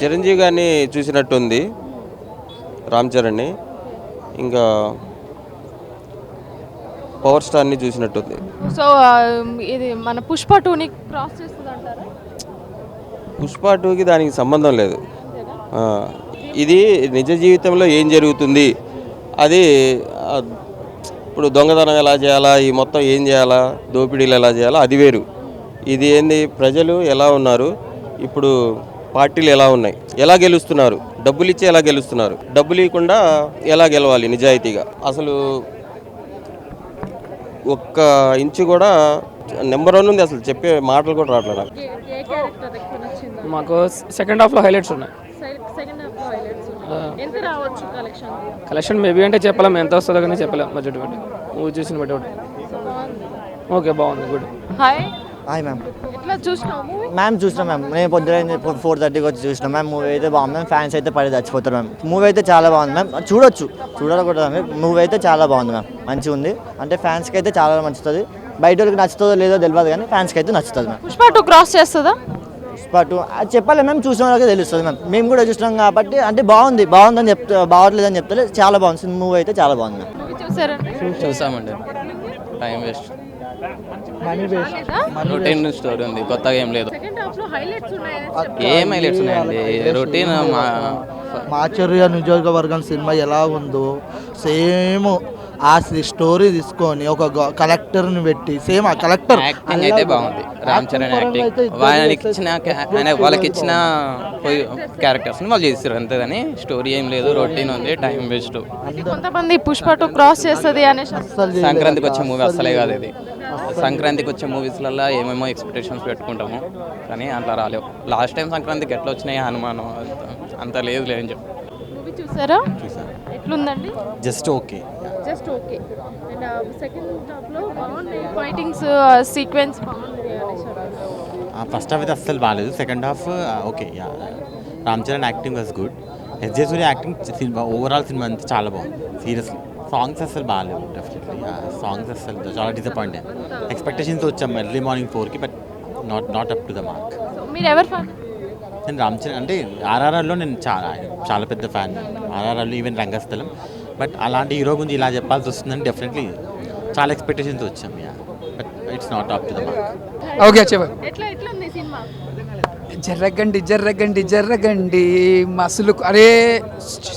చిరంజీవి గారిని చూసినట్టుంది రామ్ చరణ్ని. ఇంకా power స్టార్ని చూసినట్టుంది. So ఇది మన పుష్ప టూని క్రాస్ చేస్తుంది అంటారా? పుష్ప టూకి దానికి సంబంధం లేదు. ఇది నిజ జీవితంలో ఏం జరుగుతుంది? అది ఇప్పుడు దొంగతనం ఎలా చేయాలా? ఈ మొత్తం ఏం చేయాలా? దోపిడీలు ఎలా చేయాలా? అది వేరు. ఇది ఏంది? ప్రజలు ఎలా ఉన్నారు? ఇప్పుడు పార్టీలు ఎలా ఉన్నాయి? ఎలా గెలుస్తున్నారు? డబ్బులు ఇచ్చి ఎలా గెలుస్తున్నారు? డబ్బులు ఇవ్వకుండా ఎలా గెలవాలి నిజాయితీగా? అసలు ఒక్క ఇంచు కూడా నెంబర్ వన్ ఉంది అసలు చెప్పే మాటలు కూడా రావట్లేదు? నాకు మాకు సెకండ్ హాఫ్లో హైలైట్స్ ఉన్నాయి. సెకండ్ హాఫ్లో హైలైట్స్ ఎంత రావచ్చు కలెక్షన్ కలెక్షన్ మేబీ అంటే చెప్పలేం ఎంత వస్తుందో కానీ చెప్పలేం బడ్జెట్ బట్టి. మూవీ చూసిన బట్టి. ఒకటి ఓకే బాగుంది గుడ్ హాయ్ హాయ్ మ్యామ్ ఎట్లా చూసినావు మూవీ మ్యామ్ చూసినా మ్యామ్ నేను పొద్దున ఫోర్ థర్టీకి వచ్చి చూసినా మ్యామ్ మూవీ అయితే బాగుంది మ్యామ్ ఫ్యాన్స్ అయితే పడి చచ్చిపోతారు మ్యామ్ మూవీ అయితే చాలా బాగుంది మ్యామ్ చూడొచ్చు చూడకూడదు మ్యామ్ మూవీ అయితే చాలా బాగుంది మ్యామ్ మంచిగా ఉంది అంటే ఫ్యాన్స్కి అయితే చాలా నచ్చుతుంది బయట వాళ్ళకి నచ్చుతుందో లేదో తెలియదు కానీ ఫ్యాన్స్కి అయితే నచ్చుతుంది మ్యామ్ పుష్ప టూ క్రాస్ చేస్తుందా బట్ అది చెప్పాలి మేము చూసిన వాళ్ళకి తెలుస్తుంది మ్యామ్ మేము కూడా చూసినాం కాబట్టి అంటే బాగుంది బాగుందని చెప్తా బాగోట్లేదని చెప్తే చాలా బాగుంది మూవీ అయితే చాలా బాగుంది మ్యామ్ చూసామండి టైం వేస్ట్ రొటీన్ స్టోరీ ఉంది కొత్తగా ఏం లేదు. సెకండ్ హాఫ్లో హైలైట్స్ ఉన్నాయని ఏం హైలైట్స్ ఉన్నాయండి? రొటీన్ మా మాచర్య నియోజకవర్గం సినిమా ఎలా ఉందో సేమ్ ఆ స్టోరీ తీసుకొని ఒక గ- కలెక్టర్ని పెట్టి సేమ్ ఆ కలెక్టర్ యాక్టింగ్ అయితే బాగుంది. రామ్ చరణ్ యాక్టింగ్ వాళ్ళకి ఇచ్చిన ఆయన వాళ్ళకి ఇచ్చిన క్యారెక్టర్స్ వాళ్ళు చేస్తారు అంతేగాని స్టోరీ ఏం లేదు రొటీన్ ఉంది టైం వేస్ట్ కొంతమంది పుష్ప టూ క్రాస్ చేస్తుంది అనేసి. సంక్రాంతికి వచ్చే మూవీ అసలే కాదు ఇది. సంక్రాంతికి వచ్చే మూవీస్లలో ఏమేమో ఎక్స్పెక్టేషన్స్ పెట్టుకుంటాము కానీ అట్లా రాలేవు. లాస్ట్ టైం సంక్రాంతికి ఎట్లా వచ్చినాయి హనుమానం అంత- అంత లేదు లేదని చెప్పి. మూవీ చూసారా? ఎట్లుందండి? Just okay just okay. And second హాఫ్లో బాగున్నాయి ఫైటింగ్స్ సీక్వెన్స్. ఫస్ట్ హాఫ్ అయితే అస్సలు బాగాలేదు second half okay Ram Charan acting was good SJ Surya acting cinema overall సినిమా అంతా చాలా బాగుంది. సీరియస్లీ సాంగ్స్ అస్సలు బాగాలేవు డెఫినెట్లీ సాంగ్స్ అస్సలు చాలా డిసప్పాయింట్ ఎక్స్పెక్టేషన్స్ వచ్చాం ఎర్లీ మార్నింగ్ ఫోర్కి but not not up to the mark మీరు ఎవరు ఫ్యాన్ నేను రామ్ చరణ్ అంటే ఆర్ఆర్ఆర్లో నేను చాలా చాలా పెద్ద ఫ్యాన్ ఆర్ఆర్ఆర్లో ఈవెన్ రంగస్థలం. బట్ అలాంటి హీరో గురించి ఇలా చెప్పాల్సి వస్తుందని డెఫినెట్లీ చాలా ఎక్స్పెక్టేషన్స్ వచ్చాం yeah but it's not up to the mark okay చెప్పండి ఎట్లా ఎట్లా ఉంది సినిమా? జర్రగండి జర్రగండి జర్రగండి మసులు అరే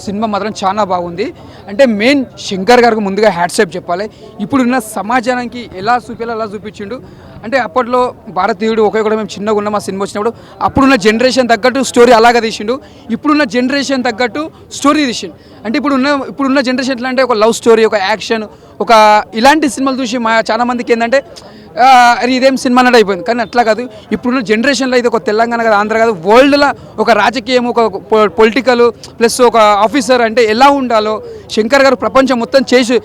సినిమా మాత్రం చాలా బాగుంది. అంటే మెయిన్ శంకర్ గారికి ముందుగా హ్యాట్సెప్ చెప్పాలి. ఇప్పుడున్న సమాజానికి ఎలా చూపించాలో అలా చూపించిండు? అంటే అప్పట్లో భారతీయుడు ఒకే కూడా మేము చిన్నగా ఉన్నాం ఆ సినిమా వచ్చినప్పుడు. అప్పుడున్న జనరేషన్ తగ్గట్టు స్టోరీ అలాగా తీసిండు. ఇప్పుడున్న జనరేషన్ తగ్గట్టు స్టోరీ తీసిండు. అంటే ఇప్పుడున్న ఇప్పుడున్న జనరేషన్ ఎట్లా అంటే ఒక లవ్ స్టోరీ ఒక యాక్షన్ ఒక ఇలాంటి సినిమాలు చూసి మా చాలా మందికి ఏంటంటే అరే ఇదేం సినిమా అన్నట్టు అయిపోయింది. కానీ అట్లా కాదు. ఇప్పుడున్న జనరేషన్లో ఇది ఒక తెలంగాణ కాదు ఆంధ్ర కాదు వరల్డ్లో ఒక రాజకీయం ఒక పొలిటికల్ ప్లస్ ఒక ఆఫీసర్ అంటే ఎలా ఉండాలో శంకర్ గారు ప్రపంచం మొత్తం చేసి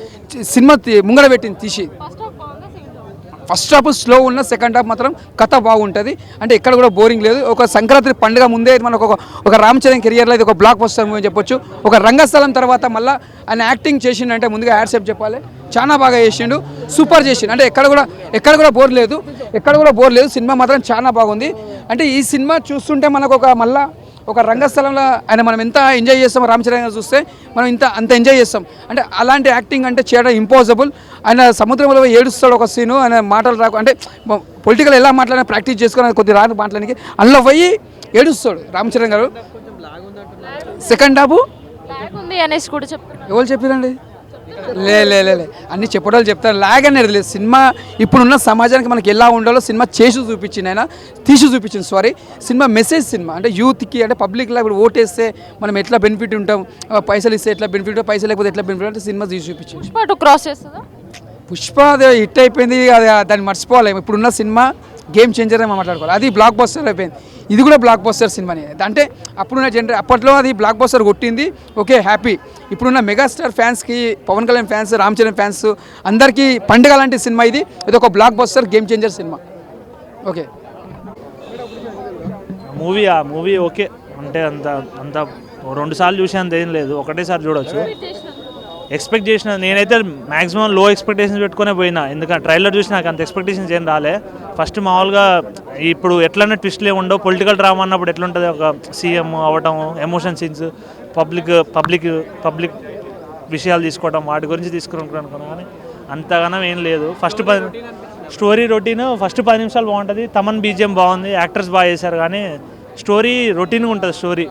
సినిమా తీ- ముంగడ పెట్టింది తీసి ఫస్ట్ హాఫ్ బాగుందా second half first half slow ఉన్న సెకండ్ హాఫ్ మాత్రం కథ బాగుంటుంది. అంటే ఎక్కడ కూడా బోరింగ్ లేదు. ఒక సంక్రాంతి పండుగ ముందే మనకు ఒక ఒక రామ్ చరణ్ కెరియర్లో ఇది ఒక బ్లాక్ బస్టర్ మూవీ అని చెప్పొచ్చు. ఒక రంగస్థలం తర్వాత మళ్ళీ ఆయన యాక్టింగ్ చేసిండంటే ముందుగా యాడ్సెప్ చెప్పాలి. చాలా బాగా చేసిండు. సూపర్ చేసిండు. అంటే ఎక్కడ కూడా ఎక్కడ కూడా బోర్ లేదు. ఎక్కడ కూడా బోర్ లేదు. సినిమా మాత్రం చాలా బాగుంది. అంటే ఈ సినిమా చూస్తుంటే మనకు ఒక మళ్ళీ ఒక రంగస్థలంలో ఆయన మనం ఎంత ఎంజాయ్ చేస్తాం రామ్ చరణ్ గారు చూస్తే మనం ఇంత అంత ఎంజాయ్ చేస్తాం. అంటే అలాంటి యాక్టింగ్ అంటే చేయడం ఇంపాసిబుల్ ఆయన సముద్రంలో ఏడుస్తాడు ఒక సీను ఆయన మాటలు రాకు అంటే పొలిటికల్ ఎలా మాట్లాడినా ప్రాక్టీస్ చేసుకుని కొద్ది రాదు మాట్లాడానికి అందులో పోయి ఏడుస్తాడు రామ్ చరణ్ గారు సెకండ్ హాఫ్ ఉంది అనేసి కూడా చెప్తున్నారు ఎవరు చెప్పారండి? లే లే లే లే. అన్ని చెప్పడాలు చెప్తారు. లాగ్ అనేది లేదు సినిమా ఇప్పుడున్న సమాజానికి మనకి ఎలా ఉండాలో సినిమా చేసి చూపించింది ఆయన తీసి చూపించింది సారీ సినిమా మెసేజ్ సినిమా. అంటే యూత్కి అంటే పబ్లిక్లో ఇప్పుడు ఓటేస్తే మనం ఎట్లా బెనిఫిట్ ఉంటాం? పైసలు ఇస్తే ఎట్లా బెనిఫిట్ పైసలు లేకపోతే ఎట్లా బెనిఫిట్ అంటే సినిమా తీసి చూపించింది. పుష్ప క్రాస్ చేస్తుందా? పుష్ప అది హిట్ అయిపోయింది. అది దాన్ని మర్చిపోవాలి. ఇప్పుడున్న సినిమా గేమ్ చేంజర్ అని మాట్లాడుకోవాలి. అది బ్లాక్ బస్టర్ అయిపోయింది. ఇది కూడా బ్లాక్ బస్టర్ సినిమానే అంటే అప్పుడున్న జనరే అప్పట్లో అది బ్లాక్ బస్టర్ కొట్టింది. ఓకే హ్యాపీ ఇప్పుడున్న మెగాస్టార్ ఫ్యాన్స్కి పవన్ కళ్యాణ్ ఫ్యాన్స్ రామ్ చరణ్ ఫ్యాన్స్ అందరికీ పండుగ లాంటి సినిమా ఇది. ఇది ఒక బ్లాక్ బస్టర్ గేమ్ చేంజర్ సినిమా ఓకే. మూవీ ఆ? మూవీ ఓకే అంటే అంత అంత రెండు సార్లు చూసేంత ఏం లేదు. ఒకటేసారి చూడొచ్చు. ఎక్స్పెక్ట్ చేసిన నేనైతే మాక్సిమం లో ఎక్స్పెక్టేషన్స్ పెట్టుకునే పోయినా. ఎందుకంటే ట్రైలర్ చూసి నాకు అంత ఎక్స్పెక్టేషన్స్ ఏం రాలే. ఫస్ట్ మామూలుగా ఇప్పుడు ఎట్లన్నా ట్విస్ట్లే ఉండవు. పొలిటికల్ డ్రామా అన్నప్పుడు ఎట్లుంటుంది ఒక సీఎం అవ్వటం emotion scenes public public public విషయాలు తీసుకోవడం వాటి గురించి తీసుకున్నాను కానీ అంతగానం ఏం లేదు. ఫస్ట్ పది స్టోరీ రొటీన్ ఫస్ట్ పది నిమిషాలు బాగుంటుంది. తమన్ బీజియం బాగుంది యాక్టర్స్ బాగా చేశారు కానీ స్టోరీ రొటీన్గా ఉంటుంది స్టోరీ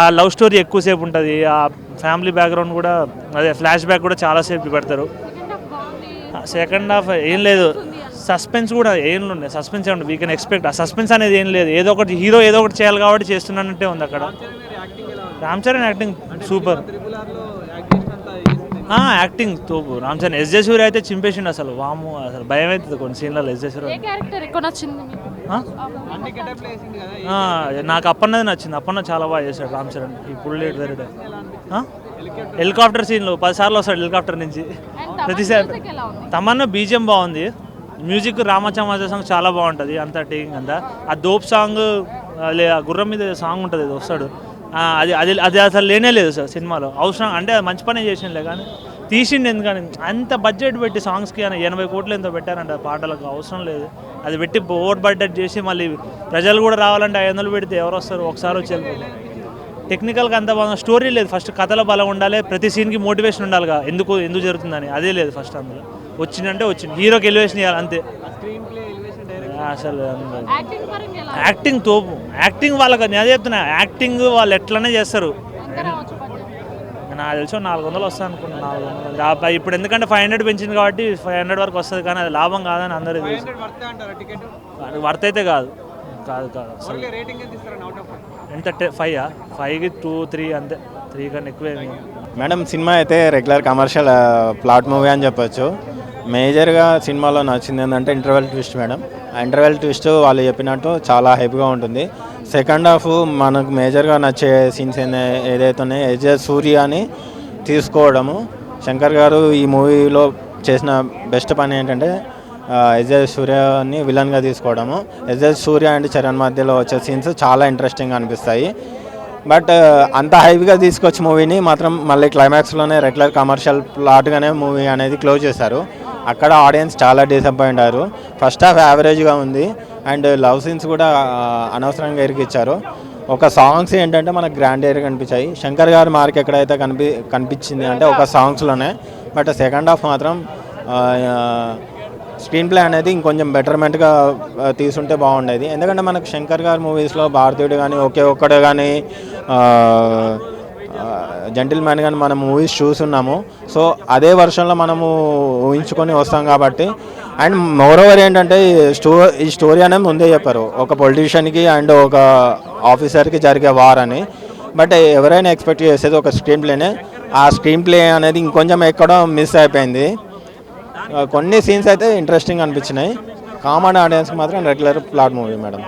ఆ లవ్ స్టోరీ ఎక్కువసేపు ఉంటుంది. ఆ ఫ్యామిలీ బ్యాక్గ్రౌండ్ కూడా అదే ఫ్లాష్ బ్యాక్ కూడా చాలాసేపు పెడతారు. సెకండ్ హాఫ్ ఏం లేదు. సస్పెన్స్ కూడా ఏం ఉన్నాయి సస్పెన్స్ ఏమి వీ కెన్ ఎక్స్పెక్ట్ ఆ సస్పెన్స్ అనేది ఏం లేదు. ఏదో ఒకటి హీరో ఏదో ఒకటి చేయాలి కాబట్టి చేస్తున్నానంటే ఉంది అక్కడ. Ram Charan acting super acting తోపు రామ్ చరణ్ ఎస్ జే సూర్య అయితే చింపేసిండు అసలు. వాము అసలు భయం అవుతుంది కొన్ని సీన్లలో ఎస్ జే ఏ సూర్య క్యారెక్టర్ ఎక్కువ నచ్చింది మీకు? ఆ? ఆ, నాకు అప్పన్నది నచ్చింది. అప్పన్న చాలా బాగా చేశాడు రామ్ చరణ్. పుల్లేడు వేరే హెలికాప్టర్ సీన్లో పదిసార్లు వస్తాడు హెలికాప్టర్ నుంచి. ప్రతిసారి. తమన్నా బీజిఎం బాగుంది. మ్యూజిక్ రామచమాజ సాంగ్ చాలా బాగుంటుంది అంతా టేకింగ్ అంతా. ఆ దోప్ సాంగ్ లే ఆ గుర్రం మీద సాంగ్ ఉంటుంది అది వస్తాడు. అది అది అది అసలు లేనే లేదు సార్ సినిమాలో. అవసరం అంటే అది మంచి పనే చేసిండే కానీ తీసిండు ఎందుకని? అంత బడ్జెట్ పెట్టి సాంగ్స్కి అని ఎనభై కోట్లు ఎంతో పెట్టారంట ఆ పాటలకు అవసరం లేదు. అది పెట్టి ఓవర్ బడ్జెట్ చేసి మళ్ళీ ప్రజలు కూడా రావాలంటే ఐదు వందలు పెడితే ఎవరు వస్తారు? ఒకసారి వచ్చి వెళ్ళిపోతారు. టెక్నికల్గా అంత బాగా స్టోరీ లేదు. ఫస్ట్ కథలో బలం ఉండాలి ప్రతి సీన్కి మోటివేషన్ ఉండాలిగా. ఎందుకు ఎందుకు జరుగుతుందని. అదే లేదు ఫస్ట్ అందులో. వచ్చిందంటే వచ్చింది. హీరోకి ఎలివేషన్ ఇవ్వాలి అంతే. అసలు యాక్టింగ్ పరంగా ఎలా? యాక్టింగ్ తోపు. యాక్టింగ్ వాళ్ళకి నేను అదే చెప్తున్నా. యాక్టింగ్ వాళ్ళు ఎట్లనే చేస్తారు? నాకు తెలిసి నాలుగు వందలు వస్తాయి అనుకున్నాను నాలుగు వందలు. ఇప్పుడు ఎందుకంటే ఫైవ్ హండ్రెడ్ పెంచింది కాబట్టి ఫైవ్ హండ్రెడ్ వరకు వస్తుంది కానీ అది లాభం కాదని అందరూ వర్త్ అయితే కాదు. కాదు కాదు. అసలు ఎంత ఫైవ్ ఫైవ్కి టూ త్రీ అంతే. త్రీ కన్నా ఎక్కువ ఏమి. మేడం సినిమా అయితే రెగ్యులర్ కమర్షియల్ ప్లాట్ మూవీ అని చెప్పొచ్చు. మేజర్గా సినిమాలో నచ్చింది ఏంటంటే ఇంటర్వెల్ ట్విస్ట్ మేడం. ఆ ఇంటర్వెల్ ట్విస్ట్ వాళ్ళు చెప్పినట్టు చాలా హైప్గా ఉంటుంది. సెకండ్ హాఫ్ మనకు మేజర్గా నచ్చే సీన్స్ ఏదైతే ఉన్నాయో ఎజే సూర్య అని తీసుకోవడము. శంకర్ గారు ఈ మూవీలో చేసిన బెస్ట్ పని ఏంటంటే ఎజే సూర్యని విలన్గా తీసుకోవడము. ఎజే సూర్య అండ్ చరణ్ మధ్యలో వచ్చే సీన్స్ చాలా ఇంట్రెస్టింగ్ అనిపిస్తాయి. బట్ అంత హైవ్గా తీసుకొచ్చి మూవీని మాత్రం మళ్ళీ క్లైమాక్స్లోనే రెగ్యులర్ కమర్షియల్ ప్లాట్గానే మూవీ అనేది క్లోజ్ చేశారు. అక్కడ ఆడియన్స్ చాలా డిసప్పాయింట్ అయ్యారు. ఫస్ట్ హాఫ్ యావరేజ్గా ఉంది. అండ్ లవ్ సీన్స్ కూడా అనవసరంగా ఇరికిచ్చారు. ఒక సాంగ్స్ ఏంటంటే మనకు గ్రాండ్ ఇయర్ కనిపించాయి. శంకర్ గారి మార్క్ ఎక్కడైతే కనిపి కనిపించింది అంటే ఒక సాంగ్స్లోనే. బట్ సెకండ్ హాఫ్ మాత్రం స్క్రీన్ ప్లే అనేది ఇంకొంచెం బెటర్మెంట్గా తీసుంటే బాగుండేది. ఎందుకంటే మనకు శంకర్ గారి మూవీస్లో భారతీయుడు కానీ ఒకే ఒక్కడు కానీ జంటిల్ మ్యాన్ కానీ మనం మూవీస్ చూస్తున్నాము. సో అదే వర్షన్లో మనము ఊహించుకొని వస్తాం కాబట్టి. అండ్ మోరోవర్ ఏంటంటే ఈ స్టో ఈ స్టోరీ అనేది ముందే చెప్పారు. ఒక పొలిటీషియన్కి అండ్ ఒక ఆఫీసర్కి జరిగే వార్ అని. బట్ ఎవరైనా ఎక్స్పెక్ట్ చేసేది ఒక స్క్రీన్ ప్లేనే ఆ స్క్రీన్ ప్లే అనేది ఇంకొంచెం ఎక్కడో మిస్ అయిపోయింది. కొన్ని సీన్స్ అయితే ఇంట్రెస్టింగ్ అనిపించినాయి. కామన్ ఆడియన్స్కి మాత్రం రెగ్యులర్ ప్లాట్ మూవీ మేడం